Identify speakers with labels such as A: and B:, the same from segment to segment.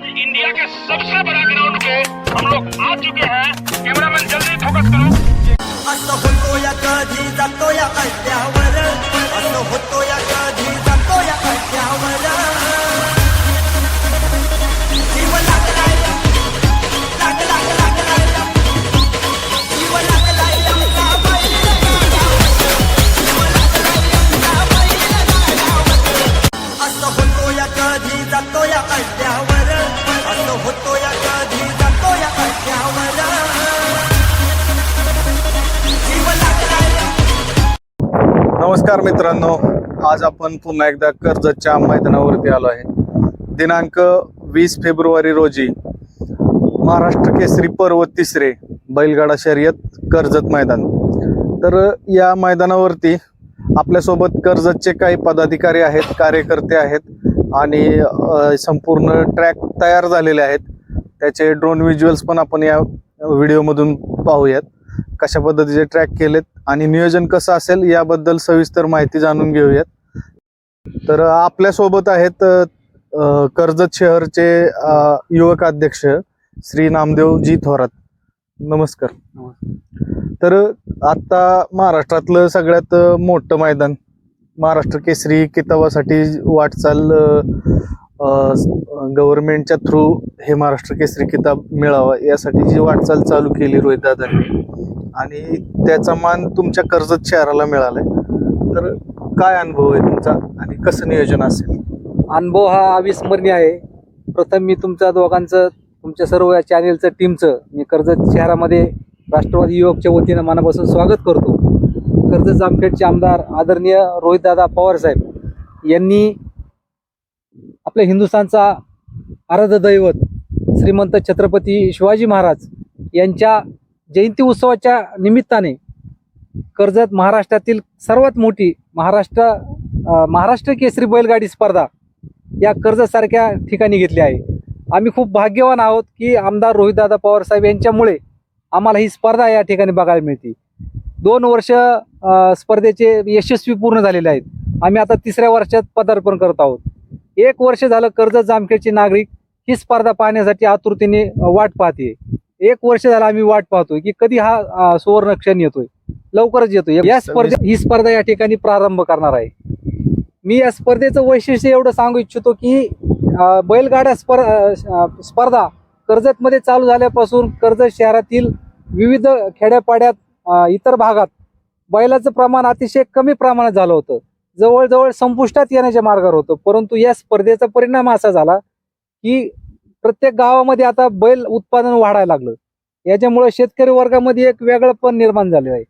A: आज इंडिया के सबसे बड़ा ग्राउंड पे हम लोग आ चुके हैं। कैमरामैन जल्दी फोकस करो।
B: असं होतो या कधी जातो या अड्ड्यावर असं होतो या
C: नमस्कार मित्रांनो आज आपण पुन्हा एकदा कर्जतच्या मैदानावरती आलो आहे. दिनांक वीस फेब्रुवारी रोजी महाराष्ट्र केसरी पर्व तिसरे बैलगाडा शर्यत कर्जत मैदान. तर या मैदानावरती आपल्यासोबत कर्जतचे काही पदाधिकारी आहेत कार्यकर्ते आहेत आणि संपूर्ण ट्रॅक तयार झालेले आहेत. त्याचे ड्रोन व्हिज्युअल्स पण आपण या व्हिडिओमधून पाहूयात. कशा पद्धतीचे ट्रॅक केलेत आणि नियोजन कसं असेल याबद्दल सविस्तर माहिती जाणून घेऊयात. तर आपल्यासोबत आहेत कर्जत शहरचे युवक अध्यक्ष श्री नामदेवजी थोरात. नमस्कार. तर आता महाराष्ट्रातलं सगळ्यात मोठं मैदान महाराष्ट्र केसरी किताबासाठी वाटचाल गव्हर्नमेंटच्या थ्रू हे महाराष्ट्र केसरी किताब मिळावा यासाठी जी वाटचाल चालू केली रोहित दादांनी. आणि त्याचा मान तुमच्या कर्जत शहराला मिळालाय. तर काय अनुभव आहे तुमचा आणि कसं नियोजन असेल?
D: अनुभव हा अविस्मरणीय आहे. प्रथम मी तुमच्या दोघांचं तुमच्या सर्व या चॅनेलचं टीमचं मी कर्जत शहरामध्ये राष्ट्रवादी युवकच्या वतीनं मनापासून स्वागत करतो. कर्जत जामखेडचे आमदार आदरणीय रोहितदादा पवार साहेब यांनी आपल्या हिंदुस्थानचा आराध्य दैवत श्रीमंत छत्रपती शिवाजी महाराज यांच्या जयंती उत्सवाच्या निमित्ताने कर्जत महाराष्ट्रातील सर्वात मोठी महाराष्ट्र महाराष्ट्र केसरी बैलगाडी स्पर्धा या कर्जतसारख्या ठिकाणी घेतली आहे. आम्ही खूप भाग्यवान आहोत की आमदार रोहितदादा पवार साहेब यांच्यामुळे आम्हाला ही स्पर्धा या ठिकाणी बघायला मिळते. दोन वर्ष स्पर्धेचे यशस्वी पूर्ण झालेले आहेत. आम्ही आता तिसऱ्या वर्षात पदार्पण करत आहोत. एक वर्ष झालं कर्जत जामखेडचे नागरिक ही स्पर्धा पाहण्यासाठी आतुरतेने वाट पाहते. एक वर्ष झालं आम्ही वाट पाहतोय की कधी हा सुवर्ण क्षण येतोय. लवकरच येतोय. या स्पर्धेत ही स्पर्धा या ठिकाणी प्रारंभ करणार आहे. मी या स्पर्धेचं वैशिष्ट्य एवढं सांगू इच्छितो की बैलगाड्या स्पर स्पर्धा कर्जतमध्ये चालू झाल्यापासून कर्जत शहरातील विविध खेड्यापाड्यात इतर भागात बैलाचं प्रमाण अतिशय कमी प्रमाणात झालं होतं. जवळजवळ संपुष्टात येण्याच्या मार्गावर होतं. परंतु या स्पर्धेचा परिणाम असा झाला की प्रत्येक गावामध्ये आता बैल उत्पादन वाढायला लागलं. याच्यामुळे शेतकरी वर्गामध्ये एक वेगळं पण निर्माण झालेलं आहे.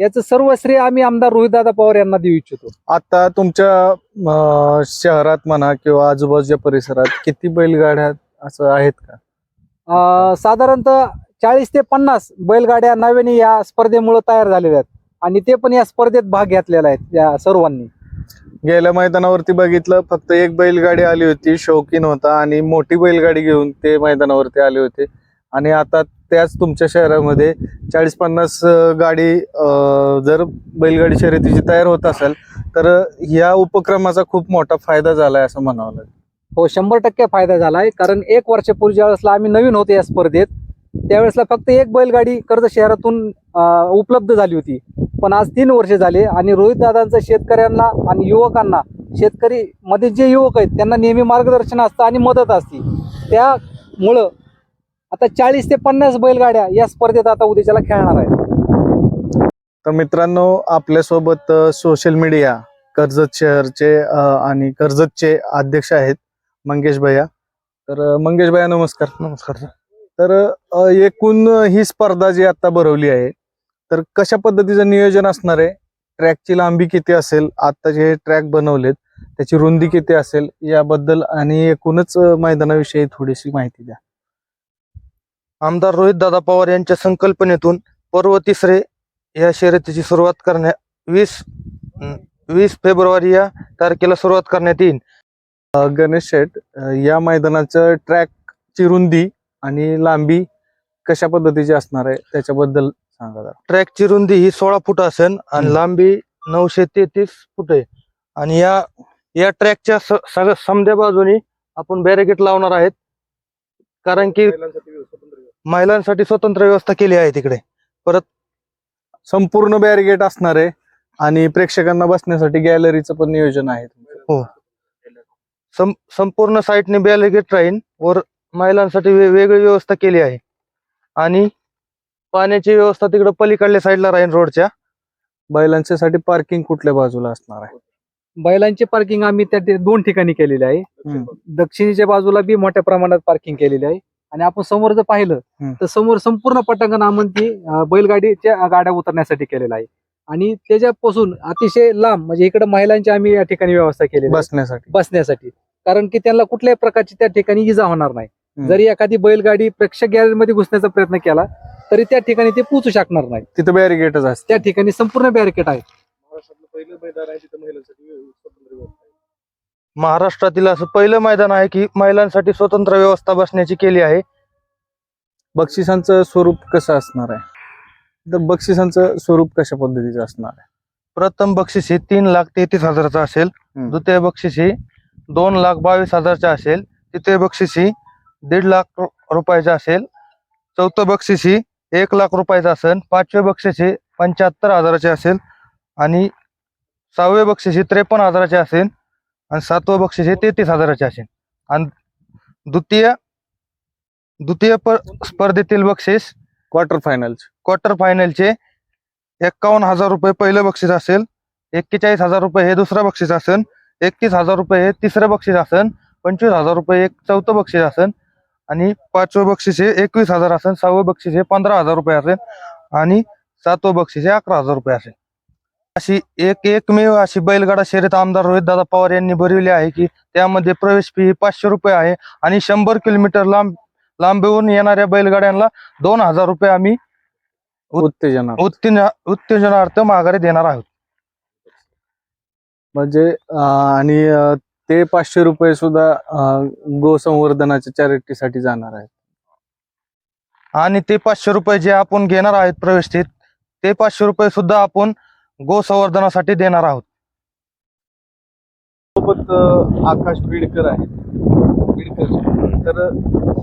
D: याचं सर्व श्रेय आम्ही आमदार रोहितदादा पवार यांना देऊ इच्छितो.
C: आता तुमच्या शहरात म्हणा किंवा आजूबाजूच्या परिसरात किती बैलगाड्या असं आहेत का?
D: साधारणतः चाळीस ते पन्नास बैलगाड्या नव्याने या स्पर्धेमुळे तयार झालेल्या आहेत. आणि ते पण या स्पर्धेत भाग घेतलेला आहे या सर्वांनी.
C: गेल्या मैदानावरती बघितलं फक्त एक बैलगाडी आली होती शौकीन होता आणि मोठी बैलगाडी घेऊन ते मैदानावरती आले होते. आणि आता त्याच तुमच्या शहरामध्ये चाळीस पन्नास गाडी जर बैलगाडी शर्यतीची तयार होत असेल तर या उपक्रमाचा खूप मोठा फायदा झालाय असं म्हणावं लागेल.
D: हो शंभर टक्के फायदा झाला आहे कारण एक वर्षापूर्वी ज्यावेळेसला आम्ही नवीन होतो या स्पर्धेत त्यावेळेसला फक्त एक बैलगाडी कर्ज शहरातून उपलब्ध झाली होती. पण आज तीन वर्ष झाले आणि रोहित दादांचं शेतकऱ्यांना आणि युवकांना शेतकरी मध्ये जे युवक आहेत त्यांना नेहमी मार्गदर्शन असतं आणि मदत असते. त्यामुळं आता चाळीस ते पन्नास बैलगाड्या या स्पर्धेत आता उद्याच्याला खेळणार आहेत.
C: तर मित्रांनो आपल्यासोबत सोशल मीडिया कर्जत शहरचे आणि कर्जतचे अध्यक्ष आहेत मंगेश भैया. तर मंगेश भैया नमस्कार. नमस्कार तर एकूण ही स्पर्धा जी आता भरवली आहे तर कशा पद्धतीचं नियोजन असणार आहे? ट्रॅकची लांबी किती असेल? आता जे ट्रॅक बनवलेत त्याची रुंदी किती असेल? याबद्दल आणि एकूणच मैदानाविषयी थोडीशी माहिती द्या.
E: आमदार रोहितदादा पवार यांच्या संकल्पनेतून पर्व तिसरे या शर्यतीची सुरुवात करण्या वीस वीस फेब्रुवारी या तारखेला सुरुवात करण्यात येईल.
C: गणेश शेठ या मैदानाचं ट्रॅकची रुंदी आणि लांबी कशा पद्धतीची असणार आहे त्याच्याबद्दल सांगा जरा.
E: ट्रॅकची रुंदी ही सोळा फूट असेल आणि. लांबी नऊशे तेहतीस फूट. आहे आणि या या ट्रॅकच्या स- सगळ्या समद्या बाजूनी आपण बॅरिकेड लावणार आहेत. कारण की महिलांसाठी स्वतंत्र व्यवस्था केली आहे तिकडे.
C: संपूर्ण बॅरिगेट असणार आहे. आणि प्रेक्षकांना बसण्यासाठी गॅलरीचं पण नियोजन आहे.
E: सं- संपूर्ण साईटने बॅलिगेट राहीन. वर महिलांसाठी वे- वेगळी व्यवस्था केली आहे आणि पाण्याची व्यवस्था तिकडे पलीकडल्या साईडला राहीन रोडच्या
C: बैलांच्यासाठी पार्किंग कुठल्या बाजूला असणार आहे
D: बैलांची पार्किंग आम्ही त्या ते दोन ठिकाणी केलेली आहे. दक्षिणेच्या बाजूला बी मोठ्या प्रमाणात पार्किंग केलेली आहे आणि आपण समोर जर पाहिलं. तर समोर संपूर्ण पटांगण आमंती बैलगाडीच्या गाड्या उतरण्यासाठी केलेला आहे आणि त्याच्यापासून अतिशय लांब म्हणजे इकडे महिलांची आम्ही या ठिकाणी व्यवस्था आहे.
C: बसण्यासाठी
D: बसण्यासाठी कारण की त्यांना कुठल्याही प्रकारची त्या ठिकाणी इजा होणार नाही. जरी एखादी बैलगाडी प्रेक्षक गॅलरीमध्ये घुसण्याचा प्रयत्न केला तरी त्या ठिकाणी ते पोचू शकणार नाही.
C: तिथं बॅरिगेटच असते.
D: त्या ठिकाणी संपूर्ण बॅरिकेड आहे.
E: महाराष्ट्रातील असं पहिलं मैदान आहे की महिलांसाठी स्वतंत्र व्यवस्था बसण्याची केली आहे.
C: बक्षिसांचं स्वरूप कसं असणार आहे? तर बक्षिसांचं स्वरूप कशा पद्धतीचं असणार आहे?
E: प्रथम बक्षीस हे तीन लाख तेहतीस हजाराचं असेल. द्वितीय बक्षीस ही दोन लाख बावीस हजारचे असेल. तृतीय बक्षीस ही दीड लाख रुपयाचं असेल. चौथं बक्षीस ही एक लाख रुपयाचं असेल. पाचवे बक्षीस हे पंच्याहत्तर हजाराचे असेल. आणि सहावे बक्षीस हे त्रेपन्न हजाराचे असेल. आणि सातवं बक्षीस हे तेहतीस हजाराचे असेल. आणि द्वितीय द्वितीय प- स्पर्धेतील बक्षीस
C: क्वार्टर फायनल
E: क्वार्टर फायनलचे एक्कावन्न हजार रुपये पहिलं बक्षीस असेल. एक्केचाळीस हजार रुपये हे दुसरं बक्षीस असेल. एकतीस हजार रुपये हे तिसरं बक्षीस असेल. पंचवीस हजार रुपये एक चौथं बक्षीस असेल. आणि पाचवं बक्षीस हे एकवीस हजार असेल सहावं बक्षीस हे पंधरा हजार रुपये असेल आणि सातवं बक्षीस हे अकरा हजार रुपये असेल. अशी एक एकमेव अशी बैलगाडा शर्यत आमदार रोहित दादा पवार यांनी भरविली आहे की त्यामध्ये प्रवेश फी ही पाचशे रुपये आहे आणि शंभर किलोमीटर लांब लांबून येणाऱ्या बैलगाड्यांना दोन हजार रुपये आम्ही
C: उत्तेजना
E: उत्तेजना उत्तेजनार्थ माघारी देणार आहोत.
C: म्हणजे आणि ते पाचशे रुपये सुद्धा गोसंवर्धनाच्या चॅरिटीसाठी जाणार आहेत.
E: आणि ते पाचशे रुपये जे आपण घेणार आहेत प्रवेश फीत, ते पाचशे रुपये सुद्धा आपण गो संवर्धनासाठी देणार आहोत.
C: सोबत आकाश बीडकर आहे बीडकर. तर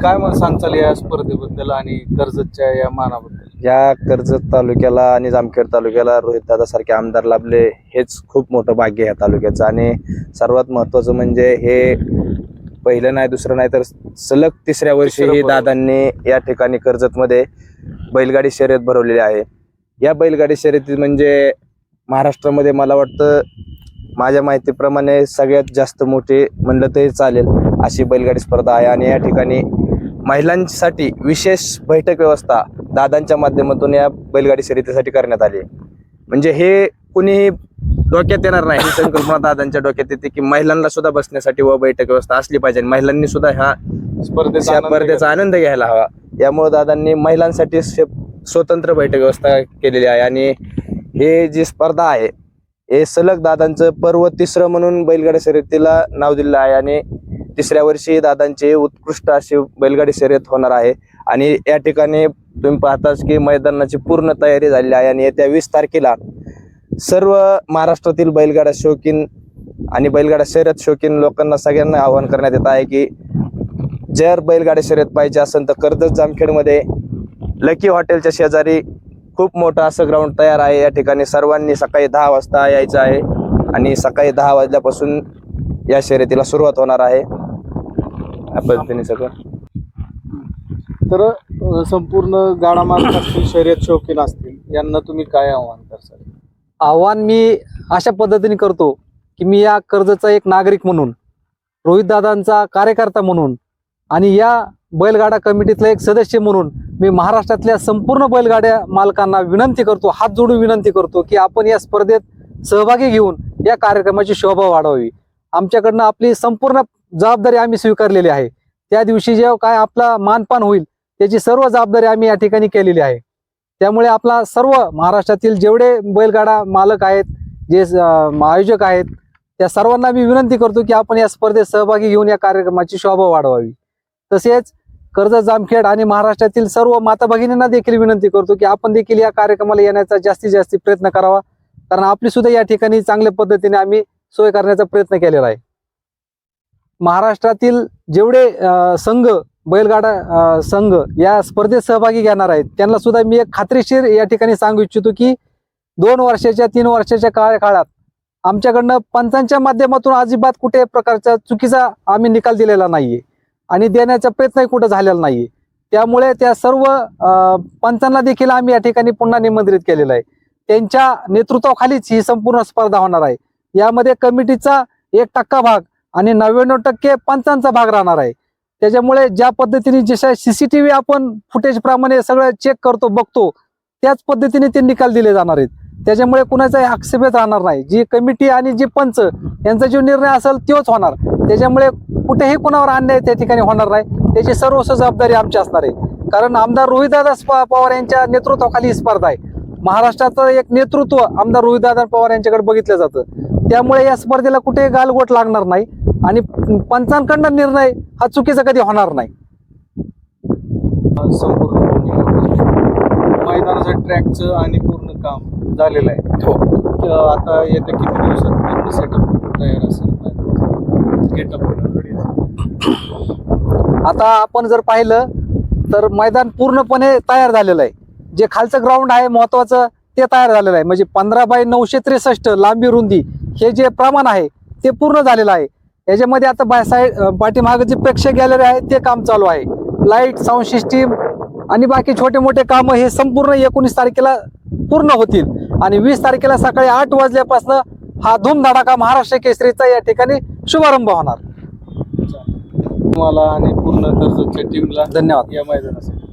C: काय मग सांगचाल या स्पर्धेबद्दल आणि कर्जतच्या या मानाबद्दल?
F: या कर्जत तालुक्याला आणि जामखेड तालुक्याला रोहितदादा सारखे आमदार लाभले हेच खूप मोठं भाग्य आहे या तालुक्याचं. आणि सर्वात महत्वाचं म्हणजे हे पहिलं नाही दुसरं नाही तर सलग तिसऱ्या वर्षी
C: तिसरं
F: ही
C: बरोबर.
F: दादांनी या ठिकाणी कर्जतमध्ये बैलगाडी शर्यत भरवलेली आहे. या बैलगाडी शर्यती म्हणजे महाराष्ट्रामध्ये मला वाटतं माझ्या माहितीप्रमाणे सगळ्यात जास्त मोठी म्हणलं तरी चालेल. अशी बैलगाडी स्पर्धा आहे आणि या ठिकाणी महिलांसाठी विशेष बैठक व्यवस्था दादांच्या माध्यमातून या बैलगाडी शर्यतीसाठी करण्यात आली. म्हणजे हे कुणीही डोक्यात येणार नाही. ही संकल्पना दादांच्या डोक्यात येते की महिलांना सुद्धा बसण्यासाठी व बैठक व्यवस्था असली पाहिजे. आणि महिलांनी सुद्धा ह्या
C: स्पर्धेचा
F: स्पर्धेचा आनंद घ्यायला हवा. यामुळे दादांनी महिलांसाठी स्वतंत्र बैठक व्यवस्था केलेली आहे. आणि हे जी स्पर्धा आहे हे सलग दादांचं पर्व तिसरं म्हणून बैलगाडी शर्यतीला नाव दिलेलं आहे. आणि तिसऱ्या वर्षी दादांची उत्कृष्ट अशी बैलगाडी शर्यत होणार आहे. आणि या ठिकाणी तुम्ही पाहताच की मैदानाची पूर्ण तयारी झालेली आहे आणि येत्या वीस तारखेला सर्व महाराष्ट्रातील बैलगाडा शौकीन आणि बैलगाडा शर्यत शौकीन लोकांना सगळ्यांना आवाहन करण्यात येत आहे की जर बैलगाडी शर्यत पाहिजे असेल तर कर्जत जामखेडमध्ये लकी हॉटेलच्या शेजारी खूप मोठं असं ग्राउंड तयार आहे. या ठिकाणी सर्वांनी सकाळी दहा वाजता यायचं आहे आणि सकाळी दहा वाजल्यापासून या शर्यतीला सुरुवात होणार आहे. या पद्धतीने सगळं.
C: तर अं, संपूर्ण गाडा मालक असतील शर्यत शौकीन असतील यांना तुम्ही काय आव्हान करसाल?
D: आव्हान मी अशा पद्धतीने करतो की मी या कर्जचा एक नागरिक म्हणून रोहितदादांचा कार्यकर्ता म्हणून आणि या बैलगाडा कमिटीतला एक सदस्य म्हणून मी महाराष्ट्रातल्या संपूर्ण बैलगाड्या मालकांना विनंती करतो हात जोडून विनंती करतो की आपण या स्पर्धेत सहभागी घेऊन या कार्यक्रमाची शोभा वाढवावी आमच्याकडनं आपली संपूर्ण जबाबदारी आम्ही स्वीकारलेली आहे. त्या दिवशी जेव्हा काय आपला मानपान होईल त्याची सर्व जबाबदारी आम्ही या ठिकाणी केलेली आहे. त्यामुळे आपला सर्व महाराष्ट्रातील जेवढे बैलगाडा मालक आहेत जे आयोजक आहेत त्या सर्वांना मी विनंती करतो की आपण या स्पर्धेत सहभागी घेऊन या कार्यक्रमाची शोभा वाढवावी. तसेच कर्जत जामखेड आणि महाराष्ट्रातील सर्व माता भगिनींना देखील विनंती करतो की आपण देखील या कार्यक्रमाला येण्याचा जास्तीत जास्त प्रयत्न करावा. कारण आपली सुद्धा या ठिकाणी चांगल्या पद्धतीने आम्ही सोय करण्याचा प्रयत्न केलेला आहे. महाराष्ट्रातील जेवढे संघ बैलगाडा संघ या स्पर्धेत सहभागी घेणार आहेत त्यांना सुद्धा मी एक खात्रीशीर या ठिकाणी सांगू इच्छितो की दोन वर्षाच्या तीन वर्षाच्या कार्यकाळात आमच्याकडनं पंचांच्या माध्यमातून अजिबात कुठे प्रकारचा चुकीचा आम्ही निकाल दिलेला नाहीये आणि देण्याचा प्रयत्नही कुठं झालेला नाहीये. त्यामुळे त्या सर्व पंचांना देखील आम्ही या ठिकाणी पुन्हा निमंत्रित केलेलं आहे. त्यांच्या नेतृत्वाखालीच ही संपूर्ण स्पर्धा होणार आहे. यामध्ये कमिटीचा एक टक्का भाग आणि नव्याण्णव टक्के पंचांचा भाग राहणार आहे. त्याच्यामुळे ज्या पद्धतीने जशा सीसीटीव्ही आपण फुटेज प्रमाणे सगळं चेक करतो बघतो त्याच पद्धतीने ते निकाल दिले जाणार आहेत. त्याच्यामुळे कुणाचाही आक्षेपच राहणार नाही. जी कमिटी आणि जी पंच यांचा जो निर्णय असेल तोच होणार. त्याच्यामुळे कुठेही कुणावर अन्याय त्या ठिकाणी होणार नाही. त्याची सर्व जबाबदारी आमची असणार आहे. कारण आमदार रोहितदादा पवार यांच्या नेतृत्वाखाली ही स्पर्धा आहे. महाराष्ट्राचं एक नेतृत्व आमदार रोहितदादा पवार यांच्याकडे बघितलं जातं. त्यामुळे या स्पर्धेला कुठेही गालगोट लागणार नाही आणि पंचांकडनं निर्णय हा चुकीचा कधी होणार नाही.
C: संपूर्ण मैदानाचं ट्रॅकचं आणि पूर्ण काम झालेलं आहे.
F: हो.
C: आता येत्या किती दिवसात पूर्ण सेटअप तयार असेल? गेटअप
D: आता आपण जर पाहिलं तर मैदान पूर्णपणे तयार झालेलं आहे. जे खालचं ग्राउंड आहे महत्वाचं ते तयार झालेलं आहे. म्हणजे पंधरा बाय नऊशे त्रेसष्ट लांबी रुंदी हे जे प्रमाण आहे ते पूर्ण झालेलं आहे. याच्यामध्ये आता बाय साईड पाठीमागं जे प्रेक्षक गॅलरी आहे ते काम चालू आहे. लाइट साऊंड सिस्टीम आणि बाकी छोटे मोठे कामं हे संपूर्ण एकोणीस तारखेला पूर्ण होतील. आणि वीस तारखेला सकाळी आठ वाजल्यापासून हा धूमधडाका महाराष्ट्र केसरीचा या ठिकाणी शुभारंभ होणार.
C: तुम्हाला आणि पूर्ण कर्जतच्या टीमला
D: धन्यवाद.
C: या मैदानासाठी.